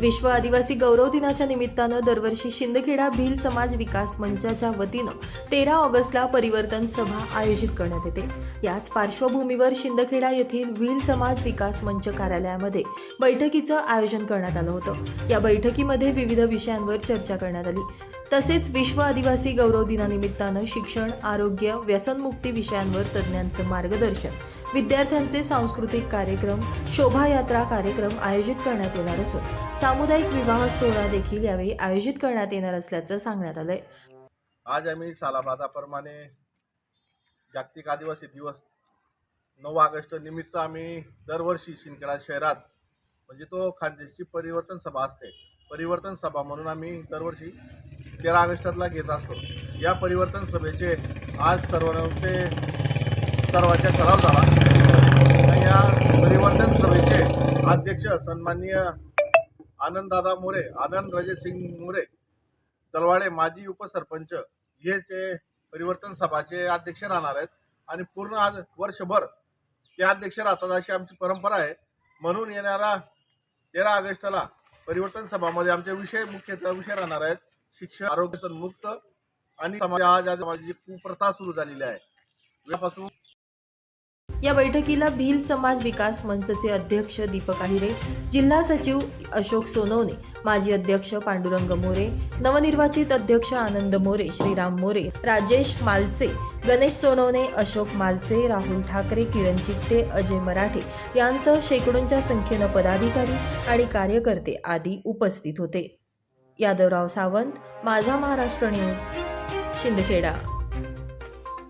विश्व आदिवासी गौरव दिनाच्या निमित्तानं दरवर्षी शिंदखेडा भिल समाज विकास मंचाच्या वतीनं तेरा ऑगस्टला परिवर्तन सभा आयोजित करण्यात येते. याच पार्श्वभूमीवर शिंदखेडा येथील व्हील समाज विकास मंच कार्यालयामध्ये बैठकीचं आयोजन करण्यात आलं होतं. या बैठकीमध्ये विविध विषयांवर चर्चा करण्यात आली. तसेच विश्व आदिवासी गौरव दिनानिमित्तानं शिक्षण आरोग्य व्यसनमुक्ती विषयांवर तज्ज्ञांचं मार्गदर्शन विद्यार्थ्यांचे सांस्कृतिक कार्यक्रम शोभायात्रा कार्यक्रम आयोजित करण्यात येणार असून सामुदायिक विवाह सोहळा देखील यावेळी आयोजित करण्यात येणार असल्याचं सांगण्यात आलंय. आज आम्ही सालाबादाप्रमाणे जागतिक आदिवासी दिवस नऊ ऑगस्ट निमित्त आम्ही दरवर्षी शिंदखेडा शहरात म्हणजे तो खानदेशची परिवर्तन सभा असते. परिवर्तन सभा म्हणून आम्ही दरवर्षी तेरा ऑगस्टला घेत असतो. या परिवर्तन सभेचे आज सर्वांचे सर्वांचा ठराव झाला. या परिवर्तन सभेचे अध्यक्ष सन्माननीय आनंददादा मोरे आनंद रजसिंग मोरे तलवाडे माजी उपसरपंच हे ते परिवर्तन सभाचे अध्यक्ष राहणार आहेत. आणि पूर्ण आज वर्षभर ते अध्यक्ष राहतात अशी आमची परंपरा आहे. म्हणून येणारा तेरा ऑगस्टला परिवर्तन सभामध्ये आमचे विषय मुख्यतः विषय राहणार आहेत. शिक्षण आरोग्य मुक्त आणि समाज आज आज माझी कुप्रथा सुरू झालेली आहे. यापासून या बैठकीला भील समाज विकास मंचचे अध्यक्ष दीपक आहिरे जिल्हा सचिव अशोक सोनवणे माजी अध्यक्ष पांडुरंग मोरे नवनिर्वाचित अध्यक्ष आनंद मोरे श्रीराम मोरे राजेश मालचे गणेश सोनवणे अशोक मालचे राहुल ठाकरे किरण चित्ते अजय मराठे यांसह शेकडोंच्या संख्येनं पदाधिकारी आणि कार्यकर्ते आदी उपस्थित होते. यादवराव सावंत माझा महाराष्ट्र न्यूज शिंदखेडा.